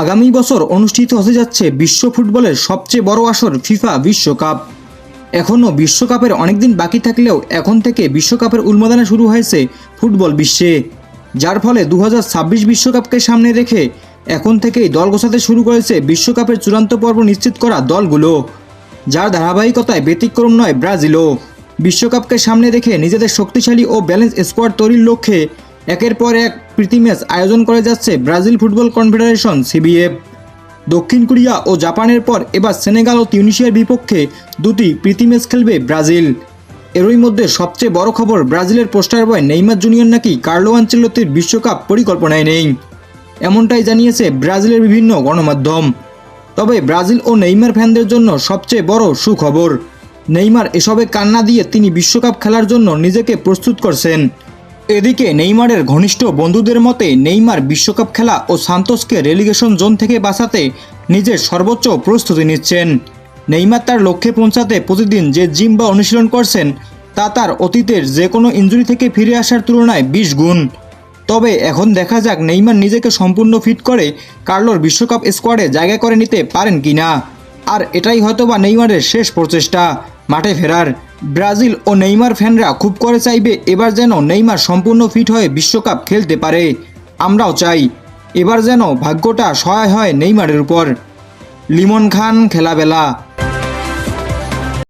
আগামী বছর অনুষ্ঠিত হতে যাচ্ছে বিশ্ব ফুটবলের সবচেয়ে বড় আসর ফিফা বিশ্বকাপ। এখনও বিশ্বকাপের অনেকদিন বাকি থাকলেও এখন থেকে বিশ্বকাপের উন্মাদনা শুরু হয়েছে ফুটবল বিশ্বে। যার ফলে দু বিশ্বকাপকে সামনে রেখে এখন থেকেই দল গোছাতে শুরু করেছে বিশ্বকাপের চূড়ান্ত পর্ব নিশ্চিত করা দলগুলো। যার ধারাবাহিকতায় ব্যতিক্রম নয় ব্রাজিলও। বিশ্বকাপকে সামনে রেখে নিজেদের শক্তিশালী ও ব্যালেন্স স্কোয়াড তৈরির লক্ষ্যে একের পর এক প্রীতি ম্যাচ আয়োজন করে যাচ্ছে ব্রাজিল ফুটবল কনফেডারেশন সিবিএফ দক্ষিণ কোরিয়া ও জাপানের পর এবার সেনেগাল ও তিউনিশিয়ার বিপক্ষে দুটি প্রীতি ম্যাচ খেলবে ব্রাজিল। এরই মধ্যে সবচেয়ে বড় খবর ব্রাজিলের পোস্টার বয় নেইমার জুনিয়র নাকি কার্লো আঞ্চেলতির বিশ্বকাপ পরিকল্পনায় নেই। এমনটাই জানিয়েছে ব্রাজিলের বিভিন্ন গণমাধ্যম। তবে ব্রাজিল ও নেইমার ফ্যানদের জন্য সবচেয়ে বড় সুখবর। নেইমার এসবে কান্না দিয়ে তিনি বিশ্বকাপ খেলার জন্য নিজেকে প্রস্তুত করছেন। এদিকে নেইমারের ঘনিষ্ঠ বন্ধুদের মতে, নেইমার বিশ্বকাপ খেলা ও সান্তোসকে রেলিগেশন জোন থেকে বাঁচাতে নিজের সর্বোচ্চ প্রস্তুতি নিচ্ছেন। নেইমার তার লক্ষ্যে পৌঁছাতে প্রতিদিন যে জিম বা অনুশীলন করছেন, তা তার অতীতের যে কোনো ইঞ্জুরি থেকে ফিরে আসার তুলনায় বিশ গুণ। তবে এখন দেখা যাক নেইমার নিজেকে সম্পূর্ণ ফিট করে কার্লোর বিশ্বকাপ স্কোয়াডে জায়গা করে নিতে পারেন কিনা। আর এটাই হয়তো বা নেইমারের শেষ প্রচেষ্টা। মাঠে ফেরার ব্রাজিল ও নেইমার ফ্যানরা খুব করে চাইবে এবার যেন নেইমার সম্পূর্ণ ফিট হয়ে বিশ্বকাপ খেলতে পারে। আমরাও চাই এবার যেন ভাগ্যটা সহায় হয় নেইমারের উপর। লিমন খান, খেলাবেলা।